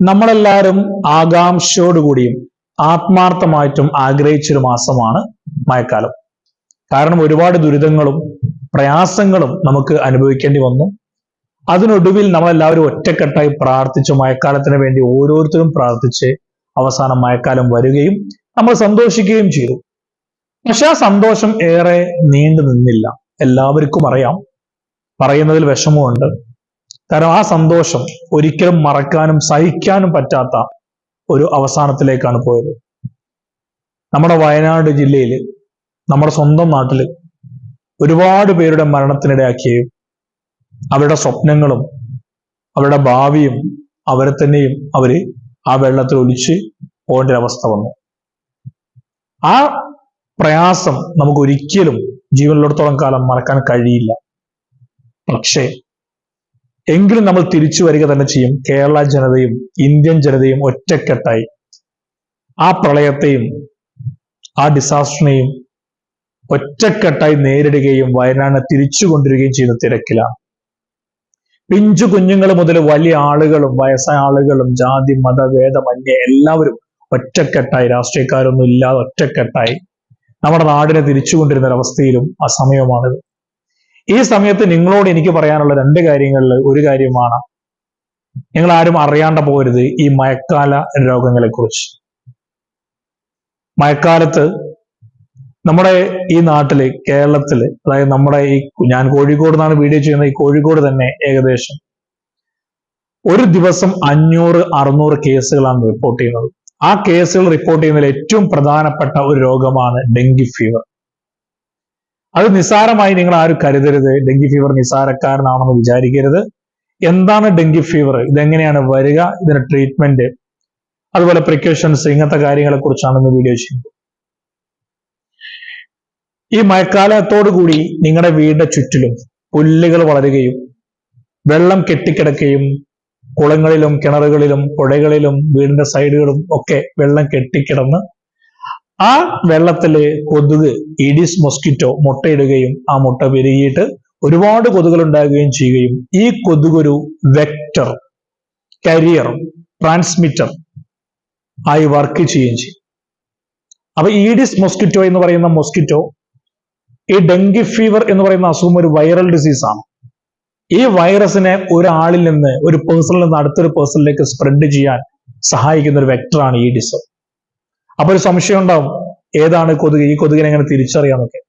നമ്മളെല്ലാവരും ആകാംക്ഷയോടുകൂടിയും ആത്മാർത്ഥമായിട്ടും ആഗ്രഹിച്ചൊരു മാസമാണ് മഴക്കാലം. കാരണം ഒരുപാട് ദുരിതങ്ങളും പ്രയാസങ്ങളും നമുക്ക് അനുഭവിക്കേണ്ടി വന്നു. അതിനൊടുവിൽ നമ്മളെല്ലാവരും ഒറ്റക്കെട്ടായി പ്രാർത്ഥിച്ചു മഴക്കാലത്തിന് വേണ്ടി ഓരോരുത്തരും പ്രാർത്ഥിച്ച് അവസാനം മഴക്കാലം വരികയും നമ്മൾ സന്തോഷിക്കുകയും ചെയ്തു. പക്ഷെ ആ സന്തോഷം ഏറെ നീണ്ടു നിന്നില്ല. എല്ലാവർക്കും അറിയാം. പറയുന്നതിൽ വിഷമമുണ്ട്. കാരണം ആ സന്തോഷം ഒരിക്കലും മറക്കാനും സഹിക്കാനും പറ്റാത്ത ഒരു അവസാനത്തിലേക്കാണ് പോയത്. നമ്മുടെ വയനാട് ജില്ലയിൽ നമ്മുടെ സ്വന്തം നാട്ടിൽ ഒരുപാട് പേരുടെ മരണത്തിനിടയാക്കുകയും അവരുടെ സ്വപ്നങ്ങളും അവരുടെ ഭാവിയും അവരെ തന്നെയും അവർ ആ വെള്ളത്തിൽ ഒലിച്ച് പോകേണ്ട അവസ്ഥ വന്നു. ആ പ്രയാസം നമുക്ക് ഒരിക്കലും ജീവനിലോടത്തോളം കാലം മറക്കാൻ കഴിയില്ല. പക്ഷേ എങ്കിലും നമ്മൾ തിരിച്ചു വരിക തന്നെ ചെയ്യും. കേരള ജനതയും ഇന്ത്യൻ ജനതയും ഒറ്റക്കെട്ടായി. ആ പ്രളയത്തെയും ആ ഡിസാസ്റ്ററിനെയും ഒറ്റക്കെട്ടായി നേരിടുകയും വയനാടിനെ തിരിച്ചു കൊണ്ടുവരികയും ചെയ്യുന്ന തിരക്കിലാണ്. പിഞ്ചു കുഞ്ഞുങ്ങൾ മുതൽ വലിയ ആളുകളും വയസ്സായ ആളുകളും ജാതി മത വേദമന്യ എല്ലാവരും ഒറ്റക്കെട്ടായി. രാഷ്ട്രീയക്കാരൊന്നും ഇല്ലാതെ ഒറ്റക്കെട്ടായി. നമ്മുടെ നാടിനെ തിരിച്ചു കൊണ്ടിരുന്ന ഒരവസ്ഥയിലും ആ സമയമാണിത്. ഈ സമയത്ത് നിങ്ങളോട് എനിക്ക് പറയാനുള്ള രണ്ട് കാര്യങ്ങളിൽ ഒരു കാര്യമാണ്. നിങ്ങൾ ആരും അറിയാണ്ട പോകരുത് ഈ മഴക്കാല രോഗങ്ങളെ കുറിച്ച് മഴക്കാലത്ത് നമ്മുടെ ഈ നാട്ടിൽ കേരളത്തിൽ അതായത് നമ്മുടെ ഈ ഞാൻ കോഴിക്കോട് നിന്നാണ് വീഡിയോ ചെയ്യുന്നത് ഈ കോഴിക്കോട് തന്നെ ഏകദേശം ഒരു ദിവസം അഞ്ഞൂറ് അറുന്നൂറ് കേസുകളാണ് റിപ്പോർട്ട് ചെയ്യുന്നത്. ആ കേസുകൾ റിപ്പോർട്ട് ചെയ്യുന്നതിൽ ഏറ്റവും പ്രധാനപ്പെട്ട ഒരു രോഗമാണ് ഡെങ്കി ഫീവർ അത് നിസ്സാരമായി നിങ്ങൾ ആരും കരുതരുത്. ഡെങ്കി ഫീവർ നിസ്സാരക്കാരനാണെന്ന് വിചാരിക്കരുത്. എന്താണ് ഡെങ്കി ഫീവർ ഇതെങ്ങനെയാണ് വരിക? ഇതിന്റെ ട്രീറ്റ്മെന്റ് അതുപോലെ പ്രിക്കോഷൻസ് ഇങ്ങനത്തെ കാര്യങ്ങളെ കുറിച്ചാണ് ഇന്ന് വീഡിയോ ചെയ്യുന്നത് ഈ മഴക്കാലത്തോടു കൂടി നിങ്ങളുടെ വീടിന്റെ ചുറ്റിലും പുല്ലുകൾ വളരുകയും വെള്ളം കെട്ടിക്കിടക്കുകയും കുളങ്ങളിലും കിണറുകളിലും പുഴകളിലും വീടിന്റെ സൈഡുകളും ഒക്കെ വെള്ളം കെട്ടിക്കിടന്ന് ആ വെള്ളത്തിൽ കൊതുക് ഇഡിസ് മൊസ്കിറ്റോ മുട്ടയിടുകയും ആ മുട്ട പെരുകിയിട്ട് ഒരുപാട് കൊതുകുകൾ ഉണ്ടാകുകയും ചെയ്യുകയും ഈ കൊതുകൊരു വെക്ടർ കരിയർ ട്രാൻസ്മിറ്റർ ആയി വർക്ക് ചെയ്യുകയും ചെയ്യും. അപ്പൊ ഈഡിസ് മൊസ്കിറ്റോ എന്ന് പറയുന്ന മൊസ്കിറ്റോ ഈ ഡെങ്കി ഫീവർ എന്ന് പറയുന്ന അസുഖം ഒരു വൈറൽ ഡിസീസാണ് ഈ വൈറസിനെ ഒരാളിൽ നിന്ന് ഒരു പേഴ്സണിൽ നിന്ന് അടുത്തൊരു പേഴ്സണിലേക്ക് സ്പ്രെഡ് ചെയ്യാൻ സഹായിക്കുന്ന ഒരു വെക്ടറാണ് ഈഡിസ് അപ്പൊ ഒരു സംശയം ഉണ്ടാവും. ഏതാണ് കൊതുക്? ഈ കൊതുകിനെ എങ്ങനെ തിരിച്ചറിയാമൊക്കെ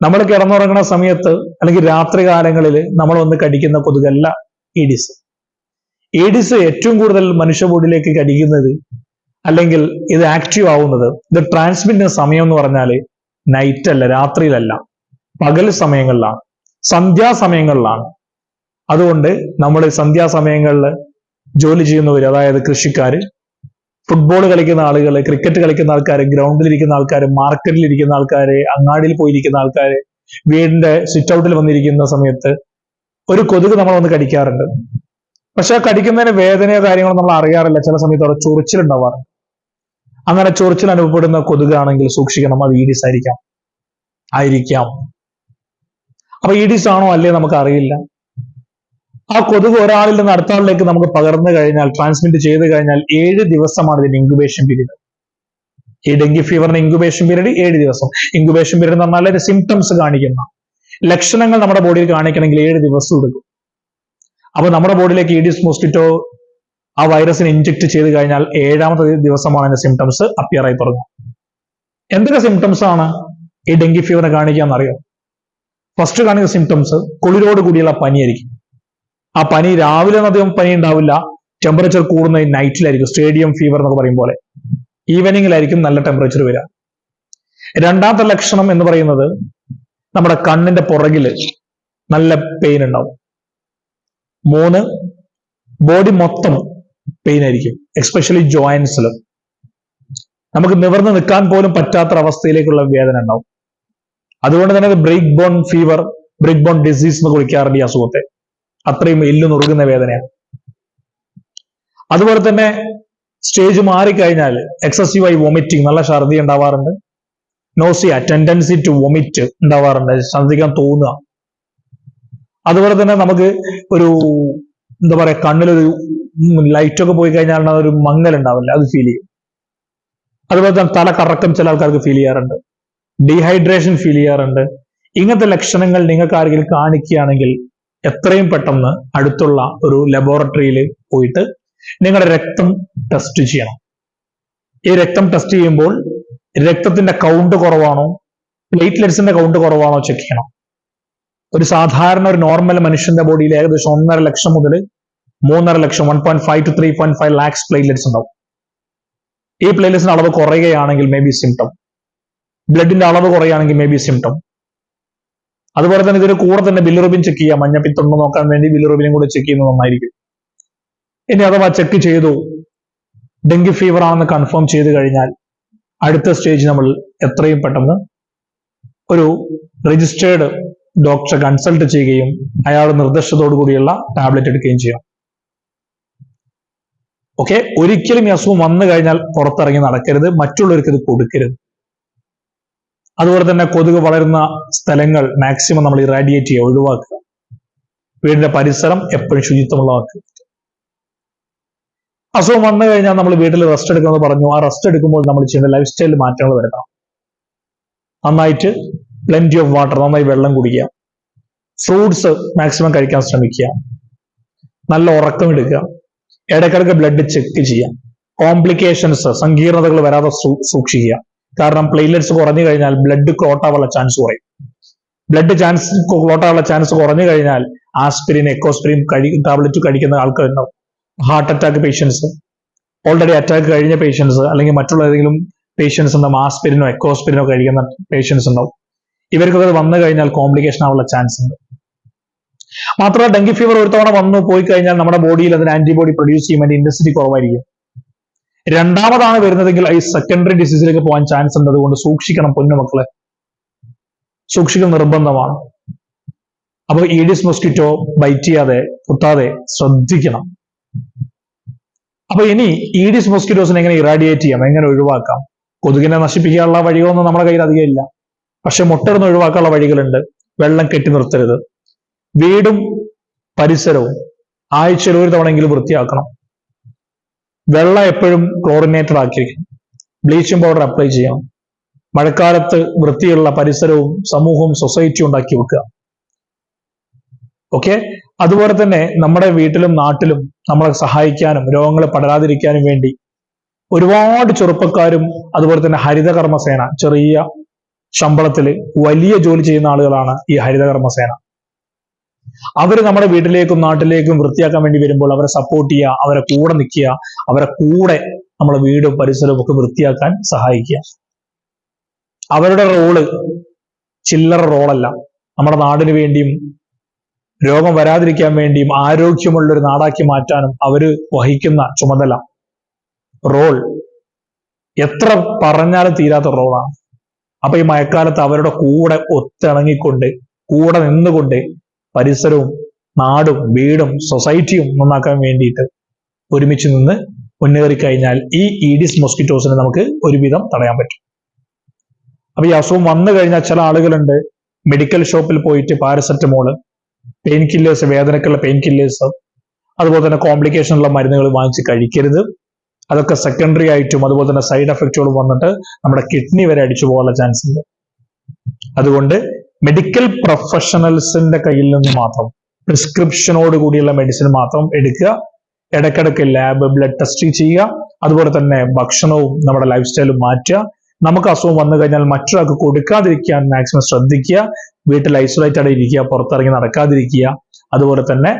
നമ്മൾ കിടന്നുറങ്ങുന്ന സമയത്ത് അല്ലെങ്കിൽ രാത്രി കാലങ്ങളിൽ നമ്മൾ ഒന്ന് കടിക്കുന്ന കൊതുകല്ല ഈഡിസ്. ഈഡിസ് ഏറ്റവും കൂടുതൽ മനുഷ്യ ബോഡിയിലേക്ക് കടിക്കുന്നത് അല്ലെങ്കിൽ ഇത് ആക്റ്റീവ് ആവുന്നത് ഇത് ചെയ്യുന്ന സമയം എന്ന് പറഞ്ഞാൽ നൈറ്റ് അല്ല രാത്രിയിലല്ല. പകൽ സമയങ്ങളിലാണ്. സന്ധ്യാസമയങ്ങളിലാണ് അതുകൊണ്ട് നമ്മൾ സന്ധ്യാസമയങ്ങളിൽ ജോലി ചെയ്യുന്നവർ അതായത് കൃഷിക്കാർ ഫുട്ബോൾ കളിക്കുന്ന ആളുകൾ ക്രിക്കറ്റ് കളിക്കുന്ന ആൾക്കാർ ഗ്രൗണ്ടിലിരിക്കുന്ന ആൾക്കാർ മാർക്കറ്റിൽ ഇരിക്കുന്ന ആൾക്കാർ അങ്ങാടിയിൽ പോയിരിക്കുന്ന ആൾക്കാർ വീടിന്റെ സിറ്റ് ഔട്ടിൽ വന്നിരിക്കുന്ന സമയത്ത് ഒരു കൊതുക് നമ്മൾ വന്ന് കടിക്കാറുണ്ട്. പക്ഷെ ആ കടിക്കുന്നതിന് വേദനയോ കാര്യങ്ങളോ നമ്മൾ അറിയാറില്ല. ചില സമയത്ത് അവിടെ ചൊറിച്ചിലുണ്ടാവാറുണ്ട്. അങ്ങനെ ചൊറിച്ചിൽ അനുഭവപ്പെടുന്ന കൊതുകാണെങ്കിൽ സൂക്ഷിക്കണം. അത് ഈഡിസ് ആയിരിക്കാം. ആയിരിക്കാം അപ്പൊ ഈഡിസ് ആണോ അല്ലേ നമുക്ക് അറിയില്ല. ആ കൊതുക് ഒരാളിൽ നിന്ന് അടുത്ത ആളിലേക്ക് നമുക്ക് പകർന്നു കഴിഞ്ഞാൽ ട്രാൻസ്മിറ്റ് ചെയ്ത് കഴിഞ്ഞാൽ ഏഴ് ദിവസമാണ് ഇതിന്റെ ഇൻക്യുബേഷൻ പീരീഡ് ഈ ഡെങ്കി ഫീവറിന്റെ ഇൻക്യുബേഷൻ പീരീഡ് ഏഴ് ദിവസം. ഇൻക്യുബേഷൻ പീരീഡ് എന്ന് പറഞ്ഞാൽ ഒരു സിംറ്റംസ് കാണിക്കുന്ന ലക്ഷണങ്ങൾ നമ്മുടെ ബോഡിയിൽ കാണിക്കണമെങ്കിൽ ഏഴ് ദിവസം എടുക്കും. അപ്പൊ നമ്മുടെ ബോഡിയിലേക്ക് ഈഡിസ് മോസ്കിറ്റോ ആ വൈറസിനെ ഇഞ്ചെക്ട് ചെയ്ത് കഴിഞ്ഞാൽ ഏഴാമത്തെ ദിവസമാണ് അതിന്റെ സിംറ്റംസ് അപ്പിയർ ആയി തുടങ്ങുക. എന്തൊക്കെ സിംറ്റംസ് ആണ് ഈ ഡെങ്കി ഫീവറിനെ കാണിക്കാന്ന് അറിയോ ഫസ്റ്റ് കാണിക്കുന്ന സിംറ്റംസ് കുളിരോട് കൂടിയുള്ള പനിയായിരിക്കും. ആ പനി രാവിലെ അധികം പനി ഉണ്ടാവില്ല. ടെമ്പറേച്ചർ കൂടുന്ന നൈറ്റിലായിരിക്കും സ്റ്റേഡിയം ഫീവർ എന്നൊക്കെ പറയും പോലെ. ഈവനിങ്ങിലായിരിക്കും നല്ല ടെമ്പറേച്ചർ വരിക. രണ്ടാമത്തെ ലക്ഷണം എന്ന് പറയുന്നത് നമ്മുടെ കണ്ണിന്റെ പുറകിൽ നല്ല പെയിൻ ഉണ്ടാവും. മൂന്ന് ബോഡി മൊത്തം പെയിൻ ആയിരിക്കും. എക്സ്പെഷ്യലി ജോയിൻസിൽ നമുക്ക് നിവർന്ന് നിൽക്കാൻ പോലും പറ്റാത്ത അവസ്ഥയിലേക്കുള്ള വേദന ഉണ്ടാവും. അതുകൊണ്ട് തന്നെ break bone fever break bone disease എന്ന് വിളിക്കാറുണ്ട് ഈ അസുഖത്തെ. അത്രയും എല്ലു നുറുകുന്ന വേദനയാണ്. അതുപോലെ തന്നെ സ്റ്റേജ് മാറിക്കഴിഞ്ഞാൽ എക്സസീവായി വൊമിറ്റിംഗ് നല്ല ഛർദി ഉണ്ടാവാറുണ്ട്. നോസിയ ടെൻഡൻസി ടു വൊമിറ്റ് ഉണ്ടാവാറുണ്ട്. ഛർദിക്കാൻ തോന്നുക. അതുപോലെ തന്നെ നമുക്ക് ഒരു എന്താ പറയാ കണ്ണിലൊരു ലൈറ്റൊക്കെ പോയി കഴിഞ്ഞാൽ ഒരു മങ്ങൽ ഉണ്ടാവില്ല. അത് ഫീൽ ചെയ്യും. അതുപോലെ തന്നെ തല കറക്കം ചില ആൾക്കാർക്ക് ഫീൽ ചെയ്യാറുണ്ട്. ഡീഹൈഡ്രേഷൻ ഫീൽ ചെയ്യാറുണ്ട്. ഇങ്ങനത്തെ ലക്ഷണങ്ങൾ നിങ്ങൾക്ക് ആരെങ്കിലും കാണിക്കുകയാണെങ്കിൽ എത്രയും പെട്ടെന്ന് അടുത്തുള്ള ഒരു ലബോറട്ടറിയിൽ പോയിട്ട് നിങ്ങളുടെ രക്തം ടെസ്റ്റ് ചെയ്യണം. ഈ രക്തം ടെസ്റ്റ് ചെയ്യുമ്പോൾ രക്തത്തിന്റെ കൗണ്ട് കുറവാണോ? പ്ലേറ്റ്ലെറ്റ്സിന്റെ കൗണ്ട് കുറവാണോ ചെക്ക് ചെയ്യണം. ഒരു സാധാരണ ഒരു നോർമൽ മനുഷ്യന്റെ ബോഡിയിൽ ഏകദേശം ഒന്നര ലക്ഷം മുതൽ മൂന്നര ലക്ഷം one point five two three point five lakhs platelets ഉണ്ടാവും. ഈ പ്ലേറ്റ്ലെറ്റ്സിന്റെ അളവ് കുറയുകയാണെങ്കിൽ മേ ബി സിംറ്റം ബ്ലഡിന്റെ അളവ് കുറയുകയാണെങ്കിൽ മേ ബി സിംറ്റം അതുപോലെ തന്നെ ഇതിന് കൂടെ തന്നെ ബില്ലുറുബിൻ ചെക്ക് ചെയ്യാം. മഞ്ഞപ്പിത്തുണ്ടോ നോക്കാൻ വേണ്ടി ബില്ലുറുബിനും കൂടെ ചെക്ക് ചെയ്യുന്നത് നന്നായിരിക്കും. ഇനി അഥവാ ചെക്ക് ചെയ്തു ഡെങ്കി ഫീവർ ആണെന്ന് കൺഫേം ചെയ്ത് കഴിഞ്ഞാൽ അടുത്ത സ്റ്റേജ് നമ്മൾ എത്രയും പെട്ടെന്ന് ഒരു രജിസ്റ്റേർഡ് ഡോക്ടറെ കൺസൾട്ട് ചെയ്യുകയും അയാൾ നിർദ്ദേശത്തോടു കൂടിയുള്ള ടാബ്ലറ്റ് എടുക്കുകയും ചെയ്യാം. ഓക്കെ ഒരിക്കലും ഈ അസുഖം വന്നു കഴിഞ്ഞാൽ പുറത്തിറങ്ങി നടക്കരുത്. മറ്റുള്ളവർക്ക് ഇത് കൊടുക്കരുത്. അതുപോലെ തന്നെ കൊതുക് വളരുന്ന സ്ഥലങ്ങൾ മാക്സിമം നമ്മൾ ഇറാഡിയേറ്റ് ചെയ്യുക ഒഴിവാക്കുക. വീടിന്റെ പരിസരം എപ്പോഴും ശുചിത്വമുള്ളതാക്കുക അസുഖം വന്നു കഴിഞ്ഞാൽ നമ്മൾ വീട്ടിൽ റെസ്റ്റ് എടുക്കുമെന്ന് പറഞ്ഞു. ആ റെസ്റ്റ് എടുക്കുമ്പോൾ നമ്മൾ ചെയ്യുന്ന ലൈഫ് സ്റ്റൈലിൽ മാറ്റങ്ങൾ വരുത്തണം. നന്നായിട്ട് പ്ലെന്റി ഓഫ് വാട്ടർ നന്നായി വെള്ളം കുടിക്കുക. ഫ്രൂട്ട്സ് മാക്സിമം കഴിക്കാൻ ശ്രമിക്കുക. നല്ല ഉറക്കം എടുക്കുക. ഇടയ്ക്കിടയ്ക്ക് ബ്ലഡ് ചെക്ക് ചെയ്യാം കോംപ്ലിക്കേഷൻസ് സങ്കീർണതകൾ വരാതെ സൂക്ഷിക്കുക. കാരണം പ്ലേറ്റ്ലെറ്റ്സ് കുറഞ്ഞു കഴിഞ്ഞാൽ ബ്ലഡ് ക്ലോട്ട് ആവാനുള്ള ചാൻസ് കുറയും. ബ്ലഡ് ചാൻസ് ക്ലോട്ട് ആവാനുള്ള ചാൻസ് കുറഞ്ഞു കഴിഞ്ഞാൽ ആസ്പിരിൻ എക്കോസ്പിരിൻ കഴി ടാബ്ലറ്റ് കഴിക്കുന്ന ആൾക്കാർ ഉണ്ടാവും. Heart attack patients already attack കഴിഞ്ഞ പേഷ്യൻസ് അല്ലെങ്കിൽ മറ്റുള്ള ഏതെങ്കിലും പേഷ്യൻസ് ഉണ്ടാവും. ആസ്പിരിനോ എക്കോസ്പിരിനോ കഴിക്കുന്ന പേഷ്യൻസ് ഉണ്ടാവും. ഇവർക്കൊക്കെ വന്നു കഴിഞ്ഞാൽ കോംപ്ലിക്കേഷൻ ആവാനുള്ള ചാൻസ് ഉണ്ട്. മാത്രമല്ല ഡെങ്കി ഫീവർ ഒരു തവണ വന്നു പോയി കഴിഞ്ഞാൽ നമ്മുടെ ബോഡിയിൽ അതിന് ആന്റിബോഡി പ്രൊഡ്യൂസ് വേണ്ടി ഇൻഡസ്ട്രി കുറവായിരിക്കും. രണ്ടാമതാണ് വരുന്നതെങ്കിൽ ഈ സെക്കൻഡറി ഡിസീസിലേക്ക് പോകാൻ ചാൻസ് ഉണ്ട്. അതുകൊണ്ട് സൂക്ഷിക്കണം പൊന്നുമക്കളെ സൂക്ഷിക്കൽ നിർബന്ധമാണ്. അപ്പോൾ ഈഡിസ് മൊസ്കിറ്റോ ബൈറ്റ് ചെയ്യാതെ കുത്താതെ ശ്രദ്ധിക്കണം. അപ്പൊ ഇനി ഈഡിസ് മൊസ്കിറ്റോസിനെ എങ്ങനെ ഇറാഡിയേറ്റ് ചെയ്യാം? എങ്ങനെ ഒഴിവാക്കാം? കൊതുകിനെ നശിപ്പിക്കാനുള്ള വഴികളൊന്നും നമ്മുടെ കയ്യിൽ അധികം ഇല്ല. പക്ഷെ മുട്ടയിടുന്ന ഒഴിവാക്കാനുള്ള വഴികളുണ്ട്. വെള്ളം കെട്ടി നിർത്തരുത്. വീടും പരിസരവും ആഴ്ചയിൽ ഒരു തവണയെങ്കിലും വൃത്തിയാക്കണം. വെള്ളം എപ്പോഴും ക്ലോറിനേറ്റഡ് ആക്കിയിരിക്കണം ബ്ലീച്ചിങ് പൗഡർ അപ്ലൈ ചെയ്യണം മഴക്കാലത്ത് വൃത്തിയുള്ള പരിസരവും സമൂഹവും സൊസൈറ്റിയും ഉണ്ടാക്കി വെക്കുക. ഓക്കെ അതുപോലെ തന്നെ നമ്മുടെ വീട്ടിലും നാട്ടിലും നമ്മളെ സഹായിക്കാനും രോഗങ്ങൾ പടരാതിരിക്കാനും വേണ്ടി ഒരുപാട് ചെറുപ്പക്കാരും അതുപോലെ തന്നെ ഹരിതകർമ്മസേന ചെറിയ ശമ്പളത്തിൽ വലിയ ജോലി ചെയ്യുന്ന ആളുകളാണ് ഈ ഹരിതകർമ്മസേന. അവർ നമ്മുടെ വീട്ടിലേക്കും നാട്ടിലേക്കും വൃത്തിയാക്കാൻ വേണ്ടി വരുമ്പോൾ അവരെ സപ്പോർട്ട് ചെയ്യുക അവരെ കൂടെ നിൽക്കുക അവരെ കൂടെ നമ്മളെ വീടും പരിസരവും ഒക്കെ വൃത്തിയാക്കാൻ സഹായിക്കുക. അവരുടെ റോൾ ചില്ലറ റോളല്ല നമ്മുടെ നാടിന് വേണ്ടിയും രോഗം വരാതിരിക്കാൻ വേണ്ടിയും ആരോഗ്യമുള്ള ഒരു നാടാക്കി മാറ്റാനും അവർ വഹിക്കുന്ന ചുമതല. റോൾ എത്ര പറഞ്ഞാലും തീരാത്ത റോളാണ് അപ്പൊ ഈ മഴക്കാലത്ത് അവരുടെ കൂടെ ഒത്തിണങ്ങിക്കൊണ്ട് കൂടെ നിന്നുകൊണ്ട് പരിസരവും നാടും വീടും സൊസൈറ്റിയും നന്നാക്കാൻ വേണ്ടിയിട്ട് ഒരുമിച്ച് നിന്ന് മുന്നേറി കഴിഞ്ഞാൽ ഈ ഈഡിസ് മോസ്കിറ്റോസിനെ നമുക്ക് ഒരുവിധം തടയാൻ പറ്റും. അപ്പൊ ഈ അസുഖം വന്നു കഴിഞ്ഞാൽ ചില ആളുകളുണ്ട്. മെഡിക്കൽ ഷോപ്പിൽ പോയിട്ട് പാരസെറ്റമോൾ പെയിൻ കില്ലേഴ്സ് വേദനക്കുള്ള പെയിൻ കില്ലേഴ്സ് അതുപോലെ തന്നെ കോംപ്ലിക്കേഷൻ ഉള്ള മരുന്നുകൾ വാങ്ങിച്ച് കഴിക്കരുത്. അതൊക്കെ സെക്കൻഡറി ആയിട്ടും അതുപോലെ തന്നെ സൈഡ് എഫക്റ്റുകളും വന്നിട്ട് നമ്മുടെ കിഡ്നി വരെ അടിച്ചു പോകാനുള്ള ചാൻസ് ഉണ്ട്. അതുകൊണ്ട് മെഡിക്കൽ പ്രൊഫഷണൽസിന്റെ കയ്യിൽ നിന്ന് മാത്രം പ്രിസ്ക്രിപ്ഷനോട് കൂടിയുള്ള മെഡിസിൻ മാത്രം എടുക്കുക. ഇടയ്ക്കിടയ്ക്ക് ലാബ് ബ്ലഡ് ടെസ്റ്റ് ചെയ്യുക. അതുപോലെ തന്നെ ഭക്ഷണവും നമ്മുടെ ലൈഫ് സ്റ്റൈലും മാറ്റുക. നമുക്ക് അസുഖം വന്നു കഴിഞ്ഞാൽ മറ്റൊരാൾക്ക് കൊടുക്കാതിരിക്കാൻ മാക്സിമം ശ്രദ്ധിക്കുക. വീട്ടിൽ ഐസൊലേറ്റ് ആയി ഇരിക്കുക പുറത്തിറങ്ങി നടക്കാതിരിക്കുക. അതുപോലെ തന്നെ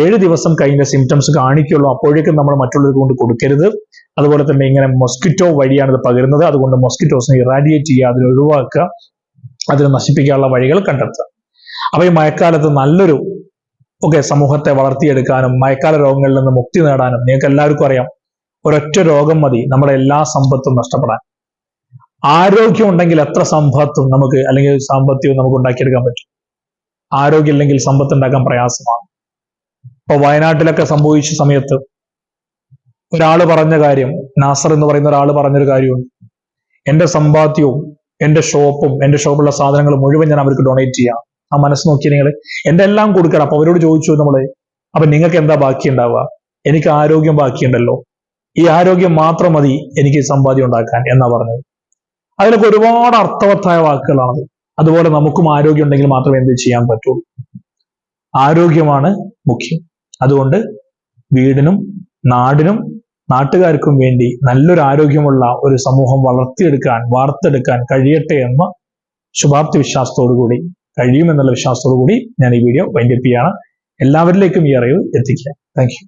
ഏഴ് ദിവസം കഴിഞ്ഞ സിംറ്റംസ് കാണിക്കുള്ളൂ. അപ്പോഴേക്കും നമ്മൾ മറ്റുള്ളവർക്ക് കൊണ്ട് കൊടുക്കരുത്. അതുപോലെ തന്നെ ഇങ്ങനെ മൊസ്കിറ്റോ വഴിയാണ് ഇത് പകരുന്നത്. അതുകൊണ്ട് മൊസ്കിറ്റോസിനെ ഇറാഡിയേറ്റ് ചെയ്യുക അതിനെ ഒഴിവാക്കുക. അതിനെ നശിപ്പിക്കാനുള്ള വഴികൾ കണ്ടെത്തുക. അപ്പൊ ഈ മഴക്കാലത്ത് നല്ലൊരു ഒക്കെ സമൂഹത്തെ വളർത്തിയെടുക്കാനും മഴക്കാല രോഗങ്ങളിൽ നിന്ന് മുക്തി നേടാനും നിങ്ങൾക്ക് എല്ലാവർക്കും അറിയാം. ഒരൊറ്റ രോഗം മതി നമ്മുടെ എല്ലാ സമ്പത്തും നഷ്ടപ്പെടാൻ. ആരോഗ്യം ഉണ്ടെങ്കിൽ എത്ര സമ്പത്തും നമുക്ക് അല്ലെങ്കിൽ സാമ്പത്തികവും നമുക്ക് ഉണ്ടാക്കിയെടുക്കാൻ പറ്റും. ആരോഗ്യം ഇല്ലെങ്കിൽ സമ്പത്ത് ഉണ്ടാക്കാൻ പ്രയാസമാണ്. ഇപ്പൊ വയനാട്ടിലൊക്കെ സംഭവിച്ച സമയത്ത് ഒരാൾ പറഞ്ഞ കാര്യം നാസർ എന്ന് പറയുന്ന ഒരാൾ പറഞ്ഞൊരു കാര്യമുണ്ട്. എന്റെ സമ്പാദ്യവും എന്റെ ഷോപ്പും എന്റെ ഷോപ്പുള്ള സാധനങ്ങൾ മുഴുവൻ ഞാൻ അവർക്ക് ഡൊണേറ്റ് ചെയ്യാം. ആ മനസ്സ് നോക്കി നിങ്ങൾ എന്റെ എല്ലാം കൊടുക്കണം. അപ്പൊ അവരോട് ചോദിച്ചു നമ്മൾ അപ്പൊ നിങ്ങൾക്ക് എന്താ ബാക്കി ഉണ്ടാവുക? എനിക്ക് ആരോഗ്യം ബാക്കിയുണ്ടല്ലോ. ഈ ആരോഗ്യം മാത്രം മതി എനിക്ക് സമ്പാദ്യം ഉണ്ടാക്കാൻ എന്നാ പറഞ്ഞത്. അതിലൊക്കെ ഒരുപാട് അർത്ഥവത്തായ വാക്കുകളാണത്. അതുപോലെ നമുക്കും ആരോഗ്യം ഉണ്ടെങ്കിൽ മാത്രമേ എന്ത് ചെയ്യാൻ പറ്റുള്ളൂ ആരോഗ്യമാണ് മുഖ്യം. അതുകൊണ്ട് വീടിനും നാടിനും നാട്ടുകാർക്കും വേണ്ടി നല്ലൊരു ആരോഗ്യമുള്ള ഒരു സമൂഹം വളർത്തിയെടുക്കാൻ വാർത്തെടുക്കാൻ കഴിയട്ടെ എന്ന ശുഭാപ്തി വിശ്വാസത്തോടു കൂടി കഴിയുമെന്നുള്ള വിശ്വാസത്തോടു കൂടി ഞാൻ ഈ വീഡിയോ വൈൻഡപ്പ് ചെയ്യാണ്. എല്ലാവരിലേക്കും ഈ അറിവ് എത്തിക്കുക. താങ്ക്